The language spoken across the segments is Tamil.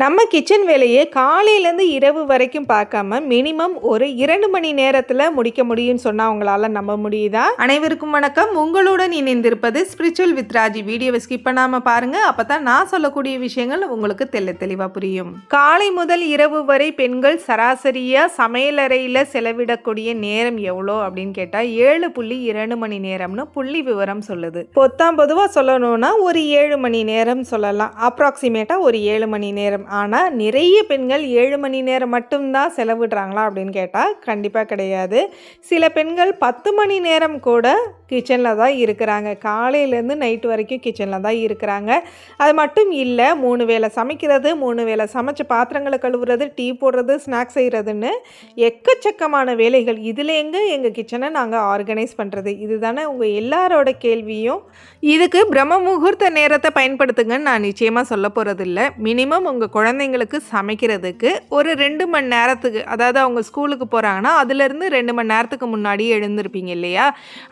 நம்ம கிச்சன் வேலையை காலையிலேருந்து இரவு வரைக்கும் பார்க்காம மினிமம் ஒரு இரண்டு மணி நேரத்தில் முடிக்க முடியும்னு சொன்னால் உங்களால் நம்ப முடியுதா? அனைவருக்கும் வணக்கம். உங்களுடன் இணைந்திருப்பது ஸ்பிரிச்சுவல் வித் ராஜி வீடியோவை ஸ்கிப் பண்ணாமல் பாருங்கள் அப்போ தான் நான் சொல்லக்கூடிய விஷயங்கள் உங்களுக்கு தெல்ல தெளிவாக புரியும். காலை முதல் இரவு வரை பெண்கள் சராசரியாக சமையலறையில் செலவிடக்கூடிய நேரம் எவ்வளோ அப்படின்னு கேட்டால் ஏழு புள்ளி இரண்டு மணி நேரம்னு புள்ளி விவரம் சொல்லுது. பொத்தாம் பொதுவாக சொல்லணும்னா ஒரு ஏழு மணி நேரம் சொல்லலாம். அப்ராக்சிமேட்டாக ஒரு ஏழு மணி நேரம் ஆனால் நிறைய பெண்கள் ஏழு மணி நேரம் மட்டும்தான் செலவிடுறாங்களா அப்படின்னு கேட்டால் கண்டிப்பாக கிடையாது. சில பெண்கள் பத்து மணி நேரம் கூட கிச்சனில் தான் இருக்கிறாங்க. காலையிலேருந்து நைட்டு வரைக்கும் கிச்சனில் தான் இருக்கிறாங்க. அது மட்டும் இல்லை மூணு வேளை சமைக்கிறது மூணு வேளை சமைச்ச பாத்திரங்களை கழுவுறது டீ போடுறது ஸ்நாக்ஸ் செய்கிறதுன்னு எக்கச்சக்கமான வேலைகள். இதில் எங்கே? எங்கள் கிச்சனை நாங்கள் ஆர்கனைஸ் பண்ணுறது இதுதானே உங்கள் எல்லாரோட கேள்வியும். இதுக்கு பிரம்ம முகூர்த்த நேரத்தை பயன்படுத்துங்கன்னு நான் நிச்சயமாக சொல்ல போகிறதில்ல மினிமம் உங்கள் குழந்தைங்களுக்கு சமைக்கிறதுக்கு ஒரு ரெண்டு மணி நேரத்துக்கு அதாவது அவங்க ஸ்கூலுக்கு போகிறாங்கன்னா அதுலேருந்து ரெண்டு மணி நேரத்துக்கு முன்னாடி எழுந்திருப்பீங்க இல்லையா?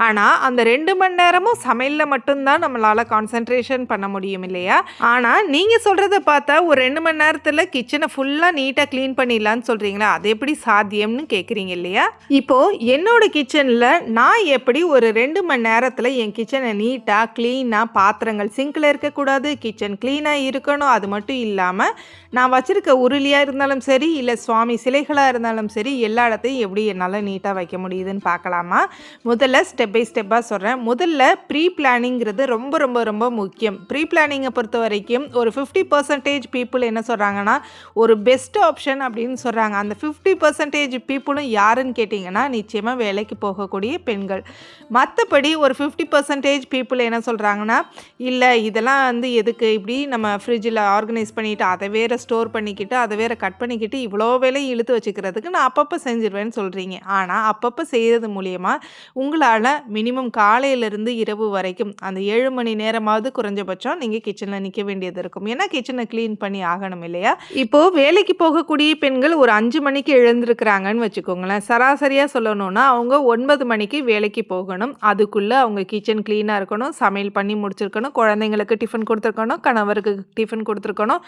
ஆனால் அந்த ரெண்டு மணி நேரமும் சமையலில் மட்டும்தான் நம்மளால் கான்சென்ட்ரேஷன் பண்ண முடியும் இல்லையா? ஆனால் நீங்கள் சொல்கிறத பார்த்தா ஒரு ரெண்டு மணி நேரத்தில் கிச்சனை ஃபுல்லாக நீட்டாக க்ளீன் பண்ணிடலான்னு சொல்கிறீங்களா அது எப்படி சாத்தியம்னு கேட்குறீங்க இல்லையா? இப்போது என்னோட கிச்சனில் நான் எப்படி ஒரு ரெண்டு மணி நேரத்தில் என் கிச்சனை நீட்டாக க்ளீனாக பாத்திரங்கள் சிங்கில் இருக்கக்கூடாது கிச்சன் க்ளீனாக இருக்கணும் அது மட்டும் இல்லாமல் நான் வச்சுருக்க உருளியாக இருந்தாலும் சரி இல்லை சுவாமி சிலைகளாக இருந்தாலும் சரி எல்லா இடத்தையும் எப்படி என்னால் நீட்டாக வைக்க முடியுதுன்னு பார்க்கலாமா? முதல்ல ஸ்டெப் பை ஸ்டெப்பாக சொல்கிறேன் முதல்ல ப்ரீ பிளானிங்கிறது ரொம்ப ரொம்ப ரொம்ப முக்கியம். ப்ரீ பிளானிங்கை பொறுத்த வரைக்கும் ஒரு ஃபிஃப்டி பர்சன்டேஜ் பீப்புள் என்ன சொல்கிறாங்கன்னா ஒரு பெஸ்ட் ஆப்ஷன் அப்படின்னு சொல்கிறாங்க அந்த ஃபிஃப்டி பர்சன்டேஜ் பீப்புளும் யாருன்னு கேட்டிங்கன்னா நிச்சயமாக வேலைக்கு போகக்கூடிய பெண்கள். மற்றபடி ஒரு ஃபிஃப்டி பர்சன்டேஜ் பீப்புள் என்ன சொல்கிறாங்கன்னா இல்லை இதெல்லாம் வந்து எதுக்கு? இப்படி நம்ம ஃப்ரிட்ஜில் ஆர்கனைஸ் பண்ணிவிட்டு அதை வேறு ஸ்டோர் பண்ணிக்கிட்டு அதை வேறு கட் பண்ணிக்கிட்டு இவ்வளோ வேலையும் இழுத்து வச்சுக்கிறதுக்கு நான் அப்பப்போ செஞ்சிருவேன்னு சொல்கிறீங்க ஆனால் அப்பப்போ செய்கிறது மூலியமாக உங்களால் மினிமம் காலையிலேருந்து இரவு வரைக்கும் அந்த ஏழு மணி நேரமாவது குறைஞ்சபட்சம் நீங்கள் கிச்சனில் நிற்க வேண்டியது இருக்கும். ஏன்னா கிச்சனை க்ளீன் பண்ணி ஆகணும் இல்லையா? இப்போது வேலைக்கு போகக்கூடிய பெண்கள் ஒரு அஞ்சு மணிக்கு எழுந்திருக்கிறாங்கன்னு வச்சுக்கோங்களேன். சராசரியாக சொல்லணும்னா அவங்க ஒன்பது மணிக்கு வேலைக்கு போகணும். அதுக்குள்ளே அவங்க கிச்சன் க்ளீனாக இருக்கணும் சமையல் பண்ணி முடிச்சிருக்கணும் குழந்தைங்களுக்கு டிஃபன் கொடுத்துருக்கணும் கணவருக்கு டிஃபன் கொடுத்துருக்கணும்.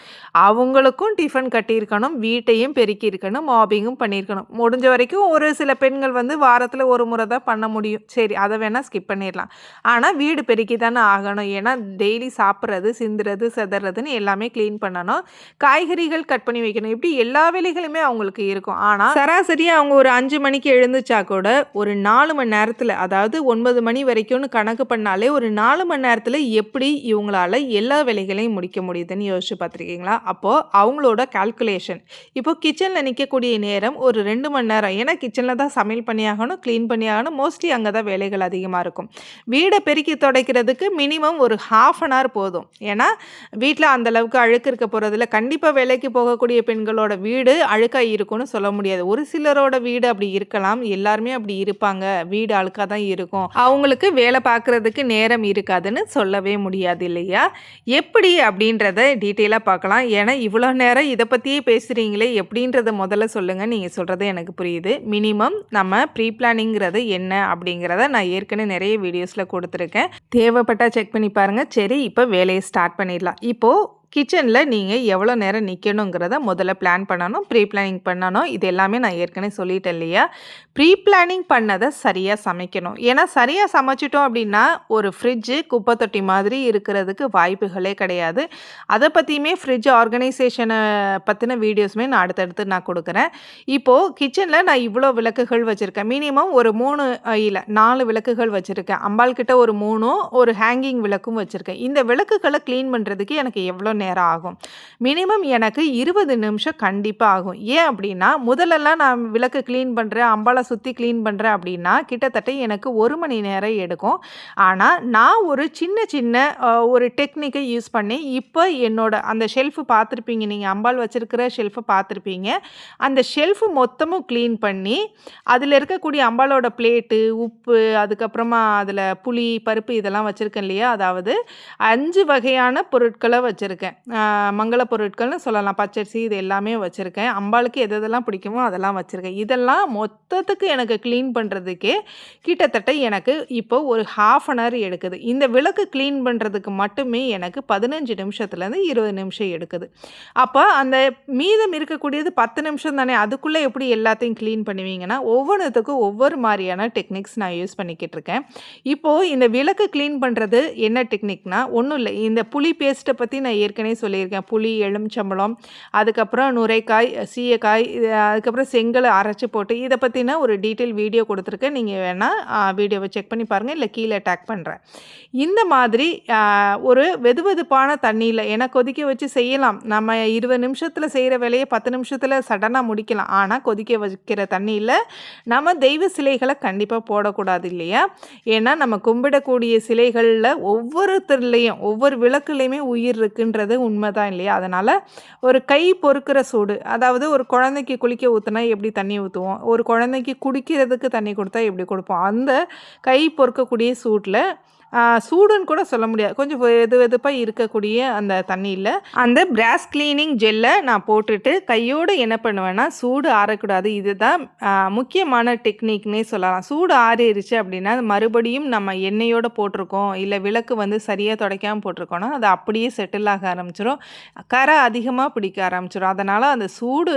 அவங்களுக்கும் டிஃபன் கட்டியிருக்கணும் வீட்டையும் பெருக்கி இருக்கணும் மாபிங்கும் பண்ணியிருக்கணும். முடிஞ்ச வரைக்கும் ஒரு சில பெண்கள் வந்து வாரத்தில் ஒரு முறை தான் பண்ண முடியும். சரி அதை வேணால் ஸ்கிப் பண்ணிடலாம். ஆனால் வீடு பெருக்கி தானே ஆகணும். ஏன்னா டெய்லி சாப்பிட்றது சிந்துறது செதறதுன்னு எல்லாமே க்ளீன் பண்ணணும். காய்கறிகள் கட் பண்ணி வைக்கணும். இப்படி எல்லா வேலைகளுமே அவங்களுக்கு இருக்கும். ஆனால் சராசரியாக அவங்க ஒரு அஞ்சு மணிக்கு எழுந்துச்சா கூட ஒரு நாலு மணி நேரத்தில் அதாவது ஒன்பது மணி வரைக்கும்னு கணக்கு பண்ணாலே ஒரு நாலு மணி நேரத்தில் எப்படி இவங்களால எல்லா வேலைகளையும் முடிக்க முடியுதுன்னு யோசிச்சு பார்த்துருக்கீங்களா? அப்போது அவங்களோட கால்குலேஷன் இப்போது கிச்சனில் நிற்கக்கூடிய நேரம் ஒரு ரெண்டு மணி நேரம். ஏன்னா கிச்சனில் தான் சமையல் பண்ணியாகணும் க்ளீன் பண்ணியாகணும் மோஸ்ட்லி அங்கே தான் வேலைகள் அதிகமாக இருக்கும். வீடை பெருக்கி துடைக்கிறதுக்கு மினிமம் ஒரு ஹாஃப் அன் ஹவர் போதும். ஏன்னா வீட்டில் அந்தளவுக்கு அழுக்கு இருக்க போகிறதில்ல கண்டிப்பாக வேலைக்கு போகக்கூடிய பெண்களோட வீடு அழுக்காக இருக்கும்னு சொல்ல முடியாது. ஒரு சிலரோட வீடு அப்படி இருக்கலாம். எல்லாருமே அப்படி இருப்பாங்க. வீடு அழுக்காக தான் இருக்கும். அவங்களுக்கு வேலை பார்க்குறதுக்கு நேரம் இருக்காதுன்னு சொல்லவே முடியாது இல்லையா? எப்படி அப்படின்றத டீட்டெயிலாக பார்க்கலாம். ஏன்னா இவ்வளோ நேரம் இதை பற்றியே பேசுகிறீங்களே எப்படின்றத முதல்ல சொல்லுங்கள் நீங்கள் சொல்கிறது எனக்கு புரியுது. மினிமம் நம்ம ப்ரீ பிளானிங்கிறது என்ன அப்படிங்கிறத நான் ஏற்கனவே நிறைய வீடியோஸில் கொடுத்துருக்கேன். தேவைப்பட்டால் செக் பண்ணி பாருங்கள் சரி இப்போ வேலையை ஸ்டார்ட் பண்ணிடலாம். இப்போது கிச்சனில் நீங்கள் எவ்வளோ நேரம் நிற்கணுங்கிறத முதல்ல பிளான் பண்ணணும் ப்ரீ பிளானிங் பண்ணணும். இது எல்லாமே நான் ஏற்கனவே சொல்லிட்டேன் இல்லையா? ப்ரீ பிளானிங் பண்ணதை சரியாக சமைக்கணும். ஏன்னா சரியாக சமைச்சிட்டோம் அப்படின்னா ஒரு ஃப்ரிட்ஜு குப்பை தொட்டி மாதிரி இருக்கிறதுக்கு வாய்ப்புகளே கிடையாது. அதை பற்றியுமே ஃப்ரிட்ஜ் ஆர்கனைசேஷனை பற்றின வீடியோஸுமே நான் அடுத்தடுத்து நான் கொடுக்குறேன். இப்போது கிச்சனில் நான் இவ்வளோ விளக்குகள் வச்சுருக்கேன். மினிமம் ஒரு மூணு இல்லை நாலு விளக்குகள் வச்சுருக்கேன். அம்பாள் கிட்ட ஒரு மூணும் ஒரு ஹேங்கிங் விளக்கும் வச்சுருக்கேன். இந்த விளக்குகளை க்ளீன் பண்ணுறதுக்கு எனக்கு எவ்வளோ நேரம் ஆகும். மினிமம் எனக்கு இருபது நிமிஷம் கண்டிப்பாக ஆகும். ஏன் அப்படின்னா முதல்லலாம் நான் விளக்கு க்ளீன் பண்ணுறேன் அம்பாலை சுற்றி க்ளீன் பண்ணுறேன் அப்படின்னா கிட்டத்தட்ட எனக்கு ஒரு மணி நேரம் எடுக்கும். ஆனால் நான் ஒரு சின்ன சின்ன ஒரு டெக்னிக்கை யூஸ் பண்ணி இப்போ என்னோட அந்த ஷெல்ஃபு பார்த்துருப்பீங்க. நீங்கள் அம்பாள் வச்சுருக்கிற ஷெல்ஃபை பார்த்துருப்பீங்க. அந்த ஷெல்ஃபு மொத்தமும் க்ளீன் பண்ணி அதில் இருக்கக்கூடிய அம்பாலோட பிளேட்டு உப்பு அதுக்கப்புறமா அதில் புளி பருப்பு இதெல்லாம் வச்சுருக்கேன் இல்லையா? அதாவது அஞ்சு வகையான பொருட்களை வச்சுருக்கேன். மங்கள பொருட்கள்னு சொல்லலாம். பச்சரிசி இது எல்லாமே வச்சுருக்கேன். அம்பாளுக்கு எது எதெல்லாம் பிடிக்குமோ அதெல்லாம் வச்சுருக்கேன். இதெல்லாம் மொத்தத்துக்கு எனக்கு க்ளீன் பண்ணுறதுக்கே கிட்டத்தட்ட எனக்கு இப்போ ஒரு ஹாஃப் அன் ஹவர் எடுக்குது. இந்த விளக்கு க்ளீன் பண்ணுறதுக்கு மட்டுமே எனக்கு பதினஞ்சு நிமிஷத்துலேருந்து இருபது நிமிஷம் எடுக்குது. அப்போ அந்த மீதம் இருக்கக்கூடியது பத்து நிமிஷம் தானே அதுக்குள்ளே எப்படி எல்லாத்தையும் க்ளீன் பண்ணுவீங்கன்னா ஒவ்வொன்றுத்துக்கும் ஒவ்வொரு மாதிரியான டெக்னிக்ஸ் நான் யூஸ் பண்ணிக்கிட்டு இருக்கேன். இப்போது இந்த விளக்கு க்ளீன் பண்ணுறது என்ன டெக்னிக்னால் ஒன்றும் இல்லை. இந்த புளி பேஸ்ட்டை பற்றி நான் ஏற்கனவே சொல்லியிருக்கேன். புளி எலுமிச்சம்பழம் அதுக்கப்புறம் நுரைக்காய் சீயக்காய் அதுக்கப்புறம் செங்கல் அரைச்சி போட்டு இதை பற்றின ஒரு டீட்டெயில் வீடியோ கொடுத்துருக்கேன். நீங்கள் வேணால் வீடியோவை செக் பண்ணி பாருங்கள் இல்லை கீழே டேக் பண்ணுறேன் இந்த மாதிரி ஒரு வெது வெதுப்பான தண்ணியில் ஏன்னா கொதிக்க வச்சு செய்யலாம். நம்ம இருபது நிமிஷத்தில் செய்கிற வேலையை பத்து நிமிஷத்தில் சடனாக முடிக்கலாம். ஆனால் கொதிக்க வைக்கிற தண்ணியில் நம்ம தெய்வ சிலைகளை கண்டிப்பாக போடக்கூடாது இல்லையா? ஏன்னா நம்ம கும்பிடக்கூடிய சிலைகளில் ஒவ்வொருத்தர்லேயும் ஒவ்வொரு விளக்குலேயுமே உயிர் உண்மை தான் இல்லையா? அதனால் ஒரு கை பொறுக்கிற சூடு அதாவது ஒரு குழந்தைக்கு குளிக்க ஊற்றுனா எப்படி தண்ணி ஊற்றுவோம் ஒரு குழந்தைக்கு குடிக்கிறதுக்கு தண்ணி கொடுத்தா எப்படி கொடுப்போம்? அந்த கை பொறுக்கக்கூடிய சூட்டில் சூடுன்னு கூட சொல்ல முடியாது. கொஞ்சம் வெது வெதுப்பாக இருக்கக்கூடிய அந்த தண்ணியில் அந்த பிராஸ் கிளீனிங் ஜெல்லை நான் போட்டுட்டு கையோடு என்ன பண்ணுவேன்னா சூடு ஆறக்கூடாது. இதுதான் முக்கியமான டெக்னிக்னே சொல்லலாம். சூடு ஆறிடுச்சு அப்படின்னா மறுபடியும் நம்ம எண்ணெயோடு போட்டிருக்கோம். இல்லை விளக்கு வந்து சரியாக துடைக்காமல் போட்டிருக்கோன்னா அது அப்படியே செட்டில் ஆக ஆரம்பிச்சிடும் கரை அதிகமாக பிடிக்க ஆரம்பிச்சிடும் அதனால் அந்த சூடு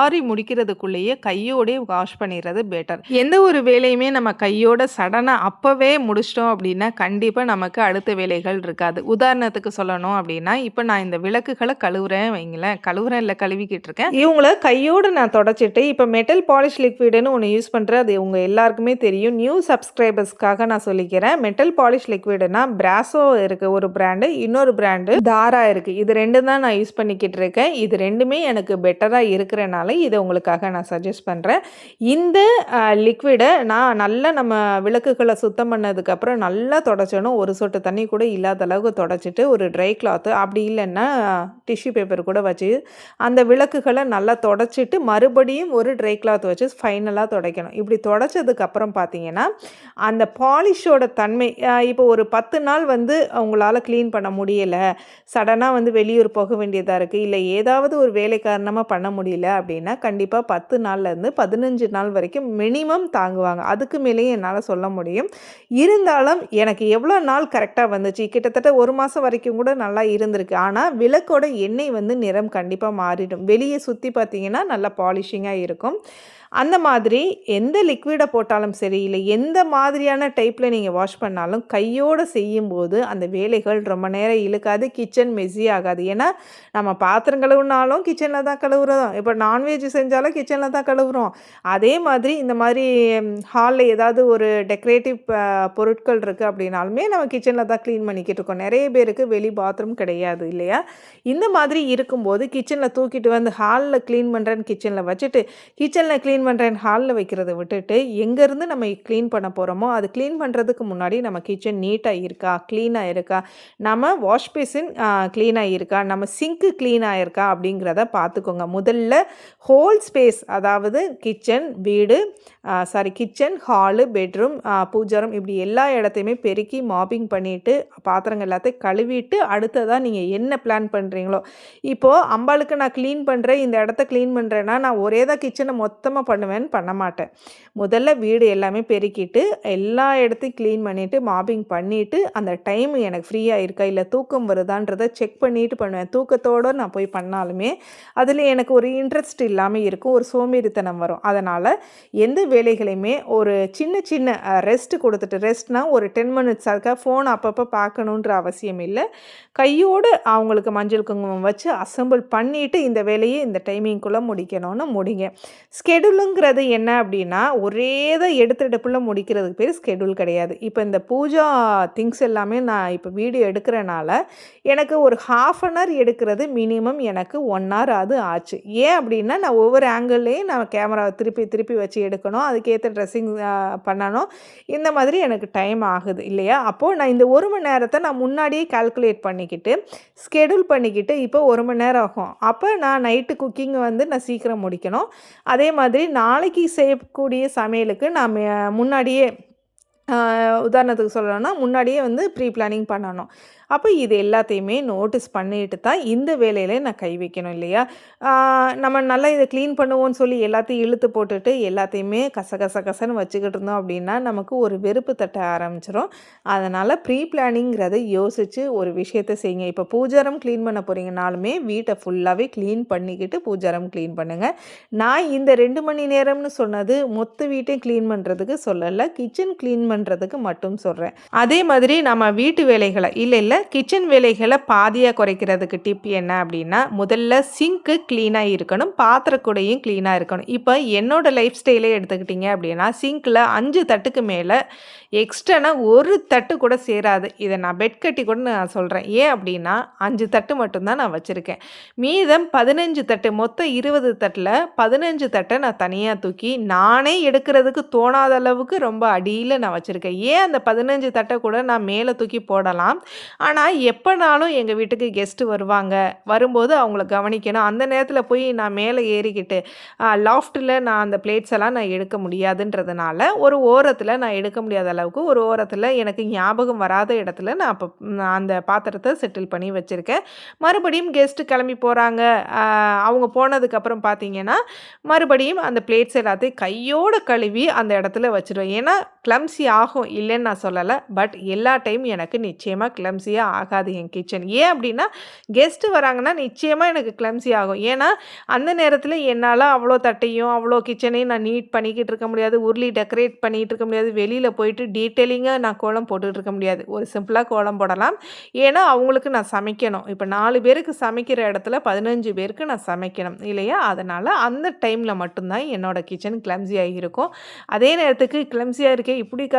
ஆறி முடிக்கிறதுக்குள்ளேயே கையோடே வாஷ் பண்ணிடுறது பெட்டர் எந்த ஒரு வேலையுமே நம்ம கையோட சடனாக அப்போவே முடிச்சிட்டோம் அப்படின்னா கண்டிப்பாக நமக்கு அடுத்த வேலைகள் இருக்காது. உதாரணத்துக்கு சொல்லணும் அப்படின்னா இப்போ நான் இந்த விளக்குகளை கழுவுறேன் வைங்களேன். கழுவுறேன் இல்லை கழுவிக்கிட்டு இருக்கேன். இவங்கள கையோடு நான் தொடச்சிட்டு இப்போ மெட்டல் பாலிஷ் லிக்விடுன்னு ஒன்று யூஸ் பண்ணுறேன் அது உங்கள் எல்லாருக்குமே தெரியும். நியூ சப்ஸ்கிரைபர்ஸ்க்காக நான் சொல்லிக்கிறேன். மெட்டல் பாலிஷ் லிக்விடுனா பிராசோ இருக்குது ஒரு பிராண்டு இன்னொரு பிராண்டு தாரா இருக்குது இது ரெண்டு தான் நான் யூஸ் பண்ணிக்கிட்டு இருக்கேன். இது ரெண்டுமே எனக்கு பெட்டராக இருக்கிறனால இதை உங்களுக்காக நான் சஜஸ்ட் பண்ணுறேன் இந்த லிக்விடை நான் நல்லா நம்ம விளக்குகளை சுத்தம் பண்ணதுக்கப்புறம் நல்லா தொடச்சிடணும் ஒரு சொட்டு தண்ணி கூட இல்லாத அளவுக்கு தொடச்சிட்டு ஒரு ட்ரை கிளாத்து அப்படி இல்லைன்னா டிஷ்யூ பேப்பர் கூட வச்சு அந்த விளக்குகளை நல்லா தொடச்சிட்டு மறுபடியும் ஒரு ட்ரை கிளாத் வச்சு ஃபைனலாக துடைக்கணும். இப்படி தொடச்சதுக்கப்புறம் பார்த்தீங்கன்னா அந்த பாலிஷோட தன்மை இப்போ ஒரு பத்து நாள் வந்து அவங்களால க்ளீன் பண்ண முடியலை சடனாக வந்து வெளியூர் போக வேண்டியதாக இருக்குது இல்லை ஏதாவது ஒரு வேலை காரணமாக பண்ண முடியல அப்படின்னா கண்டிப்பாக பத்து நாள்லேருந்து பதினஞ்சு நாள் வரைக்கும் மினிமம் தாங்குவாங்க. அதுக்கு மேலேயும் என்னால் சொல்ல முடியும். இருந்தாலும் எனக்கு எனக்கு எவ்வளோ நாள் கரெக்டாக வந்துச்சு? கிட்டத்தட்ட ஒரு மாதம் வரைக்கும் கூட நல்லா இருந்திருக்கு. ஆனால் விளக்கோட எண்ணெய் வந்து நிறம் கண்டிப்பாக மாறிடும். வெளியே சுற்றி பார்த்தீங்கன்னா நல்லா பாலிஷிங்காக இருக்கும். அந்த மாதிரி எந்த லிக்விடை போட்டாலும் சரி இல்லை எந்த மாதிரியான டைப்பில் நீங்கள் வாஷ் பண்ணாலும் கையோடு செய்யும்போது அந்த வேலைகள் ரொம்ப நேரம் இழுக்காது கிச்சன் மெஸ்ஸி ஆகாது. ஏன்னா நம்ம பாத்திரம் கழுவுனாலும் கிச்சனில் தான் கழுவுறோம். இப்போ நான்வெஜ் செஞ்சாலும் கிச்சனில் தான் கழுவுறோம். அதே மாதிரி இந்த மாதிரி ஹாலில் ஏதாவது ஒரு டெக்கரேட்டிவ் பொருட்கள் இருக்குது அப்படின்னாலுமே நம்ம கிச்சனில் தான் க்ளீன் பண்ணிக்கிட்டு இருக்கோம். நிறைய பேருக்கு வெளி பாத்ரூம் கிடையாது இல்லையா? இந்த மாதிரி இருக்கும்போது கிச்சனில் தூக்கிட்டு வந்து ஹாலில் க்ளீன் பண்ணுறேன்னு கிச்சனில் வச்சுட்டு கிச்சனில் க்ளீன் க்ளீன் பண்ணுறேன் ஹாலில் வைக்கிறத விட்டுட்டு எங்கேருந்து நம்ம க்ளீன் பண்ண போகிறோமோ அது க்ளீன் பண்ணுறதுக்கு முன்னாடி நம்ம கிச்சன் நீட்டாக இருக்கா க்ளீனாக இருக்கா நம்ம வாஷ் பேசின் க்ளீனாக இருக்கா நம்ம சிங்க்கு க்ளீனாக இருக்கா அப்படிங்கிறத பார்த்துக்கோங்க. முதல்ல ஹோல் ஸ்பேஸ் அதாவது கிச்சன் வீடு சாரி கிச்சன் ஹாலு பெட்ரூம் பூஜாரம் இப்படி எல்லா இடத்தையுமே பெருக்கி மாப்பிங் பண்ணிவிட்டு பாத்திரங்கள் எல்லாத்தையும் கழுவிட்டு அடுத்ததாக நீங்கள் என்ன பிளான் பண்ணுறீங்களோ இப்போது அம்பாளுக்கு நான் க்ளீன் பண்ணுறேன் இந்த இடத்த க்ளீன் பண்ணுறேன்னா நான் ஒரே தான் கிச்சனை மொத்தமாக பண்ணுவேன்னு பண்ண மாட்டேன். முதல்ல வீடு எல்லாமே பெருக்கிட்டு எல்லா இடத்தையும் க்ளீன் பண்ணிவிட்டு மாப்பிங் பண்ணிவிட்டு அந்த டைம் எனக்கு ஃப்ரீயாக இருக்கா இல்லை தூக்கம் வருதான்றதை செக் பண்ணிவிட்டு பண்ணுவேன். தூக்கத்தோடு நான் போய் பண்ணாலுமே அதில் எனக்கு ஒரு இன்ட்ரெஸ்ட் இல்லாமல் இருக்கும் ஒரு சோம்பேறித்தனம் வரும். அதனால் எந்த வேலைகளையுமே ஒரு சின்ன சின்ன ரெஸ்ட் கொடுத்துட்டு ரெஸ்ட்னால் ஒரு டென் மினிட்ஸ் அதுக்காக ஃபோன் அப்பப்போ பார்க்கணுன்ற அவசியம் இல்லை. கையோடு அவங்களுக்கு மஞ்சள் குங்குமம் வச்சு அசம்பிள் பண்ணிவிட்டு இந்த வேலையை இந்த டைமிங்குள்ளே முடிக்கணும்னு முடிங்க. ஸ்கெடியூலுங்கிறது என்ன அப்படின்னா ஒரே தான் எடுத்தெடுப்பில் முடிக்கிறதுக்கு பேர் ஸ்கெடியூல் கிடையாது. இப்போ இந்த பூஜா திங்ஸ் எல்லாமே நான் இப்போ வீடியோ எடுக்கிறனால எனக்கு ஒரு ஹாஃப் அன் ஹவர் எடுக்கிறது மினிமம் எனக்கு ஒன் ஹவர் அது ஆச்சு. ஏன் அப்படின்னா நான் ஒவ்வொரு ஆங்கிள்லேயும் நான் கேமராவை திருப்பி திருப்பி வச்சு எடுக்கணும். அதுக்கேற்ற ட்ரெஸ்ஸிங் பண்ணணும். இந்த மாதிரி எனக்கு டைம் ஆகுது இல்லையா? அப்போது நான் இந்த ஒரு மணி நேரத்தை நான் முன்னாடியே கால்குலேட் பண்ணிக்கிட்டு ஸ்கெடியூல் பண்ணிக்கிட்டு இப்போ ஒரு மணி நேரம் ஆகும். அப்போ நான் நைட்டு குக்கிங் வந்து நான் சீக்கிரம் முடிக்கணும். அதே மாதிரி நாளைக்கு செய்யக்கூடிய சமையலுக்கு நான் முன்னாடியே உதாரணத்துக்கு சொல்லணும்னா முன்னாடியே வந்து ப்ரீ பிளானிங் பண்ணணும். அப்போ இது எல்லாத்தையுமே நோட்டீஸ் பண்ணிட்டு தான் இந்த வேலையில நான் கை வைக்கணும் இல்லையா? நம்ம நல்லா இதை க்ளீன் பண்ணுவோம்னு சொல்லி எல்லாத்தையும் இழுத்து போட்டுட்டு எல்லாத்தையுமே கசகச கசன்னு வச்சுக்கிட்டு இருந்தோம் அப்படின்னா நமக்கு ஒரு வெறுப்பு தட்ட ஆரம்பிச்சிடும் அதனால் ப்ரீ பிளானிங்கிறத யோசித்து ஒரு விஷயத்தை செய்யுங்க. இப்போ பூஜாரம் க்ளீன் பண்ண போகிறீங்கனாலுமே வீட்டை ஃபுல்லாகவே க்ளீன் பண்ணிக்கிட்டு பூஜாரம் க்ளீன் பண்ணுங்கள் நான் இந்த ரெண்டு மணி நேரம்னு சொன்னது மொத்த வீட்டையும் க்ளீன் பண்ணுறதுக்கு சொல்லலை கிச்சன் க்ளீன் பண்ணுறதுக்கு மட்டும் சொல்கிறேன் அதே மாதிரி நம்ம வீட்டு வேலைகளை இல்லை இல்லை கிச்சன் வேலைகளை பாதியாக குறைக்கிறதுக்கு டிப் என்ன அப்படின்னா முதல்ல சிங்க்கு க்ளீனாக இருக்கணும் பாத்திரக்கூடையும் க்ளீனாக இருக்கணும். இப்போ என்னோடய லைஃப் ஸ்டைலே எடுத்துக்கிட்டிங்க அப்படின்னா சிங்க்கில் அஞ்சு தட்டுக்கு மேலே எக்ஸ்ட்ரானா ஒரு தட்டு கூட சேராது. இதை நான் பெட் கட்டி கூட நான் சொல்கிறேன் ஏன் அப்படின்னா அஞ்சு தட்டு மட்டும்தான் நான் வச்சுருக்கேன். மீதம் பதினஞ்சு தட்டு மொத்தம் இருபது தட்டில் பதினஞ்சு தட்டை நான் தனியாக தூக்கி நானே எடுக்கிறதுக்கு தோணாத அளவுக்கு ரொம்ப அடியில் நான் வச்சுருக்கேன். ஏன் அந்த பதினஞ்சு தட்டை கூட நான் மேலே தூக்கி போடலாம்? ஆனால் எப்போனாலும் எங்கள் வீட்டுக்கு கெஸ்ட்டு வருவாங்க. வரும்போது அவங்கள கவனிக்கணும். அந்த நேரத்தில் போய் நான் மேலே ஏறிக்கிட்டு லாஃப்ட்டில் நான் அந்த பிளேட்ஸ் எல்லாம் நான் எடுக்க முடியாதுன்றதுனால ஒரு ஓரத்தில் நான் எடுக்க முடியாத அளவுக்கு ஒரு ஓரத்தில் எனக்கு ஞாபகம் வராத இடத்துல நான் அப்போ அந்த பாத்திரத்தை செட்டில் பண்ணி வச்சுருக்கேன். மறுபடியும் கெஸ்ட்டு கிளம்பி போகிறாங்க அவங்க போனதுக்கப்புறம் பார்த்தீங்கன்னா மறுபடியும் அந்த பிளேட்ஸ் எல்லாத்தையும் கையோடு கழுவி அந்த இடத்துல வச்சுருவேன். ஏன்னா கிளம்சி ஆகும் இல்லைன்னு நான் சொல்லலை. பட் எல்லா டைம் எனக்கு நிச்சயமாக கிளம்சியாக ஆகாது என் கிச்சன் ஏன் அப்படின்னா கெஸ்ட்டு வராங்கன்னா நிச்சயமாக எனக்கு கிளம்சி ஆகும். ஏன்னா அந்த நேரத்தில் என்னால் அவ்வளோ தட்டையும் அவ்வளோ கிச்சனையும் நான் நீட் பண்ணிக்கிட்டு இருக்க முடியாது. உருளி டெக்கரேட் பண்ணிகிட்டு இருக்க முடியாது. வெளியில் போயிட்டு டீட்டெயிலிங்காக நான் கோலம் போட்டுக்கிட்டு இருக்க முடியாது. ஒரு சிம்பிளாக கோலம் போடலாம். ஏன்னா அவங்களுக்கு நான் சமைக்கணும். இப்போ நாலு பேருக்கு சமைக்கிற இடத்துல பதினஞ்சு பேருக்கு நான் சமைக்கணும் இல்லையா? அதனால் அந்த டைமில் மட்டும்தான் என்னோடய கிச்சன் கிளம்ஸியாக இருக்கும். அதே நேரத்துக்கு கிளம்ஸியாக இருக்கேன். இப்படி க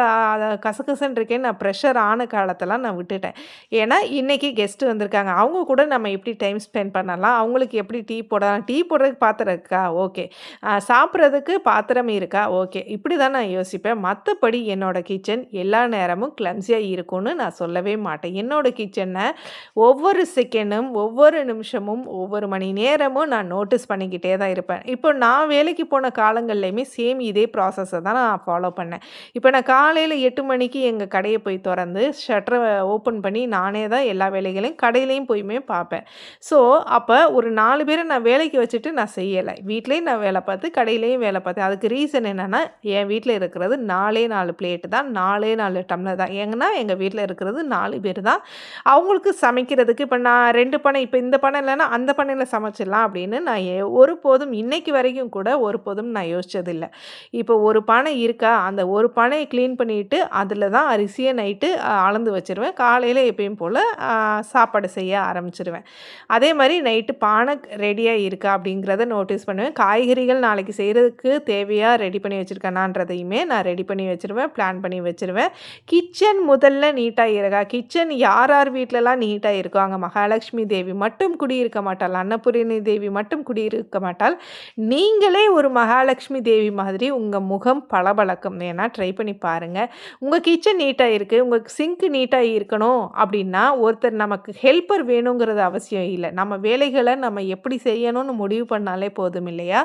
கசகசன் இருக்கேன் நான் ப்ரெஷர் ஆன காலத்தெல்லாம் நான் விட்டுட்டேன். ஏன்னா இன்றைக்கி கெஸ்ட்டு வந்திருக்காங்க. அவங்க கூட நம்ம எப்படி டைம் ஸ்பெண்ட் பண்ணலாம்? அவங்களுக்கு எப்படி டீ போடலாம்? டீ போடுறதுக்கு பாத்திரம் இருக்கா? ஓகே. சாப்பிட்றதுக்கு பாத்திரம் இருக்கா? ஓகே. இப்படி தான் நான் யோசிப்பேன். மற்றபடி என்னோடய கிச்சன் கிச்சன் எல்லா நேரமும் கிளம்ஸியாக இருக்கும்னு நான் சொல்லவே மாட்டேன். என்னோடய கிச்சனை ஒவ்வொரு செகண்டும் ஒவ்வொரு நிமிஷமும் ஒவ்வொரு மணி நேரமும் நான் நோட்டீஸ் பண்ணிக்கிட்டே தான் இருப்பேன். இப்போ நான் வேலைக்கு போன காலங்கள்லையுமே சேம் இதே ப்ராசஸை தான் நான் ஃபாலோ பண்ணேன். இப்போ நான் காலையில் எட்டு மணிக்கு எங்கள் கடையை போய் திறந்து ஷட்டரை ஓப்பன் பண்ணி நானே தான் எல்லா வேலைகளையும் கடையிலையும் போயுமே பார்ப்பேன். ஸோ அப்போ ஒரு நாலு பேரை நான் வேலைக்கு வச்சுட்டு நான் செய்யலை. வீட்லேயும் நான் வேலை பார்த்து கடையிலையும் வேலை பார்த்தேன் அதுக்கு ரீசன் என்னென்னா என் வீட்டில் இருக்கிறது நாலே நாலு பிளேட்டு தான். நாலே நாலு டம்ளர் தான். ஏங்கன்னா எங்கள் வீட்டில் இருக்கிறது நாலு பேர் தான். அவங்களுக்கு சமைக்கிறதுக்கு இப்போ நான் ரெண்டு பனை இப்போ இந்த பணம் இல்லைன்னா அந்த பனையில் சமைச்சிடலாம் அப்படின்னு நான் ஏ ஒரு போதும் இன்றைக்கி வரைக்கும் கூட ஒரு போதும் நான் யோசித்ததில்லை இப்போ ஒரு பானை இருக்கா? அந்த ஒரு பானையை க்ளீன் பண்ணிவிட்டு அதில் தான் அரிசியை நைட்டு அளந்து வச்சுருவேன். காலையில் எப்பயும் போல் சாப்பாடு செய்ய ஆரம்பிச்சிருவேன். அதே மாதிரி நைட்டு பானை ரெடியாக இருக்கா அப்படிங்கிறத நோட்டீஸ் பண்ணுவேன். காய்கறிகள் நாளைக்கு செய்கிறதுக்கு தேவையாக ரெடி பண்ணி வச்சுருக்கேனான்றதையுமே நான் ரெடி பண்ணி வச்சுருவேன். பிளான் பண்ணி வச்சுருவேன். கிச்சன் முதல்ல நீட்டாக இருக்கா கிச்சன் யார் யார் வீட்டிலலாம் நீட்டாக இருக்கோ அங்கே மகாலட்சுமி தேவி மட்டும் குடியிருக்க மாட்டாள். அன்னபூரணி தேவி மட்டும் குடியிருக்க மாட்டாள். நீங்களே ஒரு மகாலட்சுமி தேவி மாதிரி உங்கள் முகம் பளபளக்கும். ஏன்னா ட்ரை பண்ணி பாருங்கள் உங்கள் கிச்சன் நீட்டாக இருக்குது உங்கள் சிங்க் நீட்டாக இருக்கணும் அப்படின்னா ஒருத்தர் நமக்கு ஹெல்ப்பர் வேணுங்கிறது அவசியம் இல்லை. நம்ம வேலைகளை நம்ம எப்படி செய்யணும்னு முடிவு பண்ணாலே போதும் இல்லையா?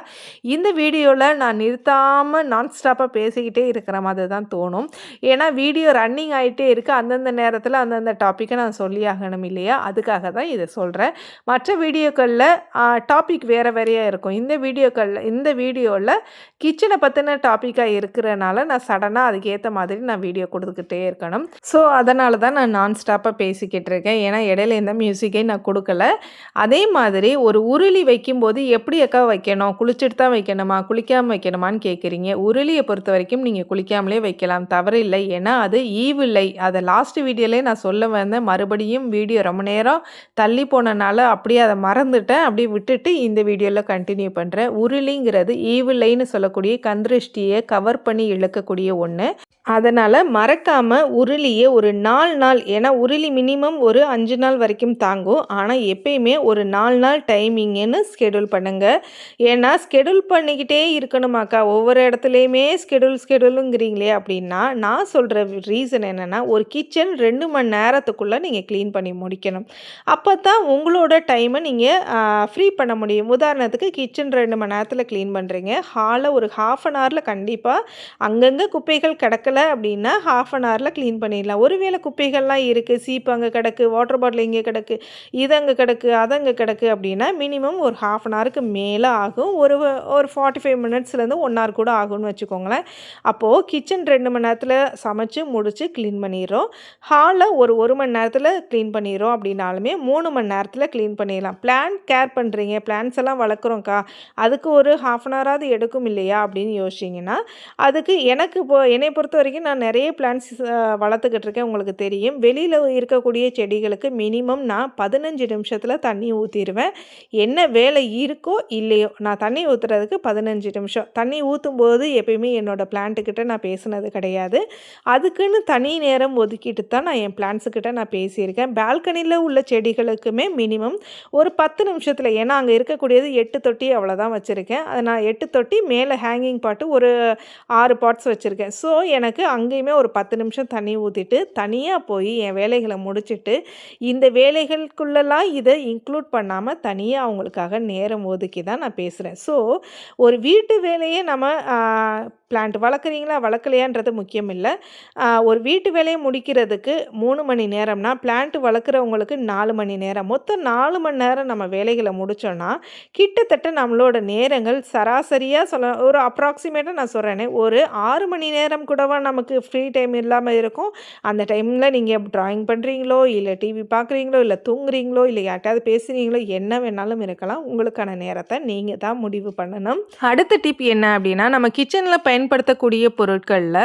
இந்த வீடியோவில் நான் நிறுத்தாமல் நான் ஸ்டாப்பாக பேசிக்கிட்டே இருக்கிற மாதிரி தான் தோணும். ஏன்னா வீடியோ ரன்னிங் ஆகிட்டே இருக்குது அந்தந்த நேரத்தில் அந்தந்த டாப்பிக்கை நான் சொல்லி ஆகணும் இல்லையா? அதுக்காக தான் இதை சொல்கிறேன் மற்ற வீடியோக்களில் டாபிக் வேறு வேறையாக இருக்கும். இந்த வீடியோக்களில் இந்த வீடியோவில் கிச்சனை பற்றின டாப்பிக்காக இருக்கிறனால நான் சடனாக அதுக்கேற்ற மாதிரி நான் வீடியோ கொடுத்துக்கிட்டே இருக்கணும். ஸோ அதனால தான் நான் நான் ஸ்டாப்பாக பேசிக்கிட்டு இருக்கேன். ஏன்னா இடையில எந்த மியூசிக்கே நான் கொடுக்கல. அதே மாதிரி ஒரு உருளி வைக்கும்போது எப்படி எக்கா வைக்கணும்? குளிச்சுட்டு தான் வைக்கணுமா? குளிக்காமல் வைக்கணுமான்னு கேட்குறீங்க உருளியை பொறுத்த வரைக்கும் நீங்கள் குளிக்காமலே வைக்கலாம் தவறு இல்லை. ஏன்னா அது ஈவில்லை அதை லாஸ்ட் வீடியோலேயே நான் சொல்ல வந்தேன். மறுபடியும் வீடியோ ரொம்ப நேரம் தள்ளி போனனால அப்படியே அதை மறந்துட்டேன். அப்படியே விட்டுட்டு இந்த வீடியோவில் கண்டினியூ பண்ணுறேன் உருளிங்கிறது ஈவில்லைன்னு சொல்லக்கூடிய கந்திருஷ்டியை கவர் பண்ணி இழுக்கக்கூடிய ஒன்று அதனால் மறக்காமல் உருளியை ஒரு நாலு நாள் ஏன்னா உருளி மினிமம் ஒரு அஞ்சு நாள் வரைக்கும் தாங்கும். ஆனால் எப்பயுமே ஒரு நாலு நாள் டைமிங்குன்னு ஸ்கெடியூல் பண்ணுங்கள் ஏன்னா ஸ்கெடியூல் பண்ணிக்கிட்டே இருக்கணுமாக்கா ஒவ்வொரு இடத்துலையுமே ஸ்கெடியூல் ஸ்கெடியூலுங்கிறீங்களே அப்படின்னா நான் சொல்கிற ரீசன் என்னென்னா ஒரு கிச்சன் ரெண்டு மணி நேரத்துக்குள்ளே நீங்கள் க்ளீன் பண்ணி முடிக்கணும். அப்போ தான் உங்களோட டைமை நீங்கள் ஃப்ரீ பண்ண முடியும். உதாரணத்துக்கு கிச்சன் ரெண்டு மணி நேரத்தில் க்ளீன் பண்ணுறீங்க ஹாலை ஒரு ஹாஃப் அன் ஹவரில் கண்டிப்பாக அங்கங்கே குப்பைகள் கிடக்கல அப்படின்னா ஹாஃப் அன் ஹவரில் க்ளீன் பண்ணிடலாம். ஒருவேளை குப்பைகள்லாம் இருக்குது சீப்பு அங்கே கிடக்கு வாட்டர் பாட்டில் இங்கே கிடக்கு இது அங்கே கிடக்கு அது அங்கே கிடக்கு அப்படின்னா மினிமம் ஒரு ஹாஃப் அன் ஹவருக்கு மேலே ஆகும். ஒரு ஒரு ஃபார்ட்டி ஃபைவ் மினிட்ஸ்லேருந்து ஒன் ஹவர் கூட ஆகும்னு வச்சுக்கோங்களேன். அப்போது கிச்சன் ரெண்டு மணி நேரத்தில் சமைச்சு முடித்து க்ளீன் பண்ணிடுறோம். ஹாலில் ஒரு ஒரு மணி நேரத்தில் க்ளீன் பண்ணிடுறோம் அப்படின்னாலுமே மூணு மணி நேரத்தில் க்ளீன் பண்ணிடலாம். பிளான் கேர் பண்ணுறீங்க பிளான்ஸ் எல்லாம் வளர்க்குறோம்க்கா அதுக்கு ஒரு ஹாஃப் அன் ஹவராவது எடுக்கும் இல்லையா அப்படின்னு யோசிச்சிங்கன்னா அதுக்கு எனக்கு இப்போ என்னை பொறுத்த வரைக்கும் நான் நிறைய பிளான்ஸ் வளர்த்துக்கிட்டு இருக்கேன் உங்களுக்கு தெரியும். வெளியில் இருக்கக்கூடிய செடிகளுக்கு மினிமம் நான் பதினஞ்சு நிமிஷத்தில் தண்ணி ஊற்றிடுவேன் என்ன வேலை இருக்கோ இல்லையோ நான் தண்ணி ஊற்றுறதுக்கு பதினஞ்சு நிமிஷம். தண்ணி ஊற்றும் போது எப்பயுமே என்னோடய பிளான்ட்டுக்கிட்ட நான் பேசுனது கிடையாது. அதுக்குன்னு தனி நேரம் ஒதுக்கிட்டு தான் நான் என் பிளான்ஸுக்கிட்ட நான் பேசியிருக்கேன். பால்கனியில் உள்ள செடிகளுக்குமே மினிமம் ஒரு பத்து நிமிஷத்தில் ஏன்னா அங்கே இருக்கக்கூடியது எட்டு தொட்டி அவ்வளோதான் வச்சுருக்கேன். அதை நான் எட்டு தொட்டி மேலே ஹேங்கிங் பாட்டு ஒரு ஆறு பாட்ஸ் வச்சுருக்கேன். ஸோ எனக்கு அங்கேயுமே ஒரு பத்து நிமிஷம் தண்ணி ஊற்றிட்டு தனியாக போய் என் வேலைகளை முடிச்சுட்டு இந்த வேலைகளுக்குள்ளெல்லாம் இதை இன்க்ளூட் பண்ணாமல் தனியாக அவங்களுக்காக நேரம் ஒதுக்கி தான் நான் பேசுகிறேன் ஸோ ஒரு வீட்டு வேலையை நம்ம பிளான்ட் வளர்க்குறீங்களா வளர்க்கலையான்றது முக்கியம் இல்லை. ஒரு வீட்டு வேலையை முடிக்கிறதுக்கு மூணு மணி நேரம்னா பிளான்ட் வளர்க்குறவங்களுக்கு நாலு மணி நேரம். மொத்தம் நாலு மணி நேரம் நம்ம வேலைகளை முடித்தோன்னா கிட்டத்தட்ட நம்மளோட நேரங்கள் சராசரியாக சொல்ல ஒரு அப்ராக்சிமேட்டாக நான் சொல்கிறேனே ஒரு ஆறு மணி நேரம் கூடவா நமக்கு ஃப்ரீ டைம் இல்லாமல் இருக்கும். அந்த டைமில் நீங்கள் ட்ராயிங் பண்ணுறீங்களோ இல்லை டிவி பார்க்குறீங்களோ இல்லை தூங்குறீங்களோ இல்லை யார்ட்டாவது பேசுகிறீங்களோ என்ன வேணாலும் இருக்கலாம். உங்களுக்கான நேரத்தை நீங்கள் தான் முடிவு பண்ணணும். அடுத்த டிப் என்ன அப்படின்னா நம்ம கிச்சனில் பயன்படுத்தக்கூடிய பொருட்களில்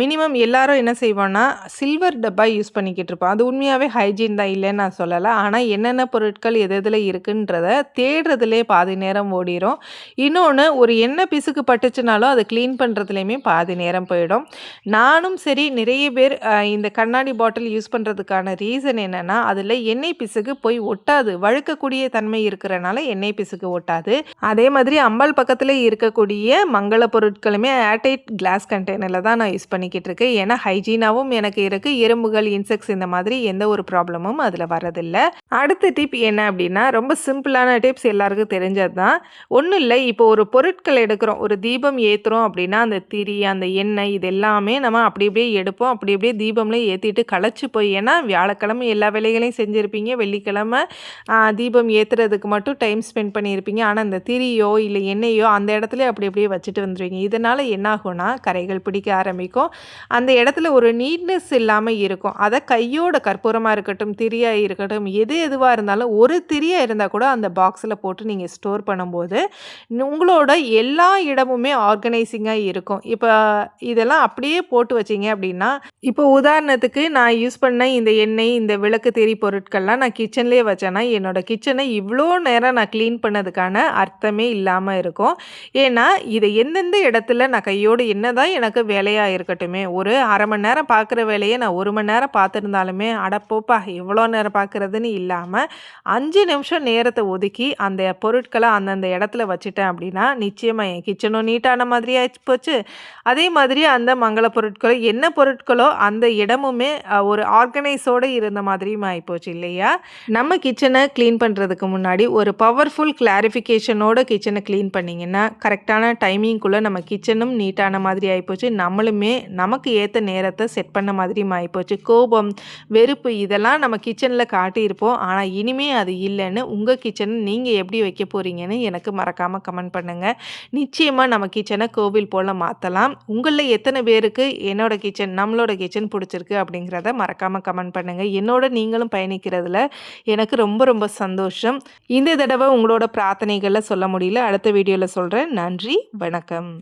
மினிமம் எல்லாரும் என்ன செய்வோன்னா சில்வர் டப்பா யூஸ் பண்ணிக்கிட்டு இருப்போம். அது உண்மையாகவே ஹைஜீன் தான் இல்லைன்னு நான் சொல்லலை. ஆனால் என்னென்ன பொருட்கள் எது எதில் இருக்குன்றத தேடுறதுலே பாதி நேரம் ஓடிடும் இன்னொன்று ஒரு எண்ணெய் பிசுக்கு பட்டுச்சுனாலும் அதை க்ளீன் பண்ணுறதுலேயுமே பாதி நேரம் போயிடும். நானும் சரி நிறைய பேர் இந்த கண்ணாடி பாட்டில் யூஸ் பண்ணுறதுக்கான ரீசன் என்னென்னா அதில் எண்ணெய் பிசுக்கு போய் ஒட்டாது. வழுக்கக்கூடிய தன்மை இருக்கிறனால எண்ணெய் பிசுக்கு ஒட்டாது. அதே மாதிரி அம்பாள் பக்கத்தில் இருக்கக்கூடிய மங்கள பொருட்களுமே ஏர்டைட் கிளாஸ் கண்டெய்னரில் தான் நான் யூஸ் பண்ணிக்கிட்டு இருக்கேன். ஏன்னா ஹைஜீனாகவும் எனக்கு இருக்குது எறும்புகள் இன்செக்ட்ஸ் இந்த மாதிரி எந்த ஒரு ப்ராப்ளமும் அதில் வரதில்லை. அடுத்த டிப் என்ன அப்படின்னா ரொம்ப சிம்பிளான டிப்ஸ் எல்லாருக்கும் தெரிஞ்சது தான். ஒன்றும் இல்லை இப்போ ஒரு பொருட்கள் எடுக்கிறோம். ஒரு தீபம் ஏற்றுறோம் அப்படின்னா அந்த திரி அந்த எண்ணெய் இதெல்லாம் எல்லாமே நம்ம அப்படி அப்படியே எடுப்போம். அப்படி அப்படியே தீபம்லேயே ஏற்றிட்டு களைச்சி போய் ஏன்னா வியாழக்கிழமை எல்லா வேலைகளையும் செஞ்சுருப்பீங்க. வெள்ளிக்கிழமை தீபம் ஏற்றுறதுக்கு மட்டும் டைம் ஸ்பெண்ட் பண்ணியிருப்பீங்க ஆனால் அந்த திரியோ இல்லை எண்ணெயோ அந்த இடத்துல அப்படி அப்படியே வச்சுட்டு வந்துடுவீங்க இதனால் என்ன என்னாகும்னா கரைகள் பிடிக்க ஆரம்பிக்கும். அந்த இடத்துல ஒரு நீட்னஸ் இல்லாமல் இருக்கும். அதை கையோட கற்பூரமாக இருக்கட்டும் திரியாக இருக்கட்டும் எது எதுவாக இருந்தாலும் ஒரு திரியாக இருந்தால் கூட அந்த பாக்ஸில் போட்டு நீங்கள் ஸ்டோர் பண்ணும்போது உங்களோட எல்லா இடமுமே ஆர்கனைசிங்காக இருக்கும். இப்போ இதெல்லாம் அப்படியே போட்டு வச்சிங்க அப்படின்னா இப்போ உதாரணத்துக்கு நான் யூஸ் பண்ண இந்த எண்ணெய் இந்த விளக்கு தெரி பொருட்கள்லாம் நான் கிச்சன்லேயே வச்சேன்னா என்னோடய கிச்சனை இவ்வளோ நேரம் நான் க்ளீன் பண்ணதுக்கான அர்த்தமே இல்லாமல் இருக்கும். ஏன்னா இதை எந்தெந்த இடத்துல நான் கையோடு என்ன தான் எனக்கு வேலையாக இருக்கட்டுமே ஒரு அரை மணி நேரம் பார்க்குற வேலையை நான் ஒரு மணி நேரம் பார்த்துருந்தாலுமே அடப்போப்பா இவ்வளோ நேரம் பார்க்குறதுன்னு இல்லாமல் அஞ்சு நிமிஷம் நேரத்தை ஒதுக்கி அந்த பொருட்களை அந்தந்த இடத்துல வச்சுட்டேன் அப்படின்னா நிச்சயமாக என் கிச்சனும் நீட்டான மாதிரியாச்சு போச்சு. அதே மாதிரி அந்த மங்கள பொருட்களோ என்ன பொருட்களோ அந்த இடமுமே ஒரு ஆர்கனைஸோடு இருந்த மாதிரியும் ஆகிப்போச்சு இல்லையா? நம்ம கிச்சனை க்ளீன் பண்ணுறதுக்கு முன்னாடி ஒரு பவர்ஃபுல் கிளாரிஃபிகேஷனோட கிச்சனை க்ளீன் பண்ணிங்கன்னா கரெக்டான டைமிங்குள்ளே நம்ம கிச்சனும் நீட்டான மாதிரி ஆகிப்போச்சு நம்மளுமே நமக்கு ஏற்ற நேரத்தை செட் பண்ண மாதிரியும் ஆகிப்போச்சு கோபம் வெறுப்பு இதெல்லாம் நம்ம கிச்சனில் காட்டியிருப்போம். ஆனால் இனிமே அது இல்லைன்னு உங்கள் கிச்சனை நீங்கள் எப்படி வைக்க போகிறீங்கன்னு எனக்கு மறக்காமல் கமெண்ட் பண்ணுங்கள் நிச்சயமாக நம்ம கிச்சனை கோவில் போல் மாற்றலாம் உங்களில் எத்தனை பேர் பேருக்கு என்னோட கிச்சன் நம்மளோட கிச்சன் பிடிச்சிருக்கு அப்படிங்கிறத மறக்காமல் கமெண்ட் பண்ணுங்கள் என்னோட நீங்களும் பயணிக்கிறதுல எனக்கு ரொம்ப ரொம்ப சந்தோஷம். இந்த தடவை உங்களோட பிரார்த்தனைகளை சொல்ல முடியல. அடுத்த வீடியோவில் சொல்கிறேன் நன்றி வணக்கம்.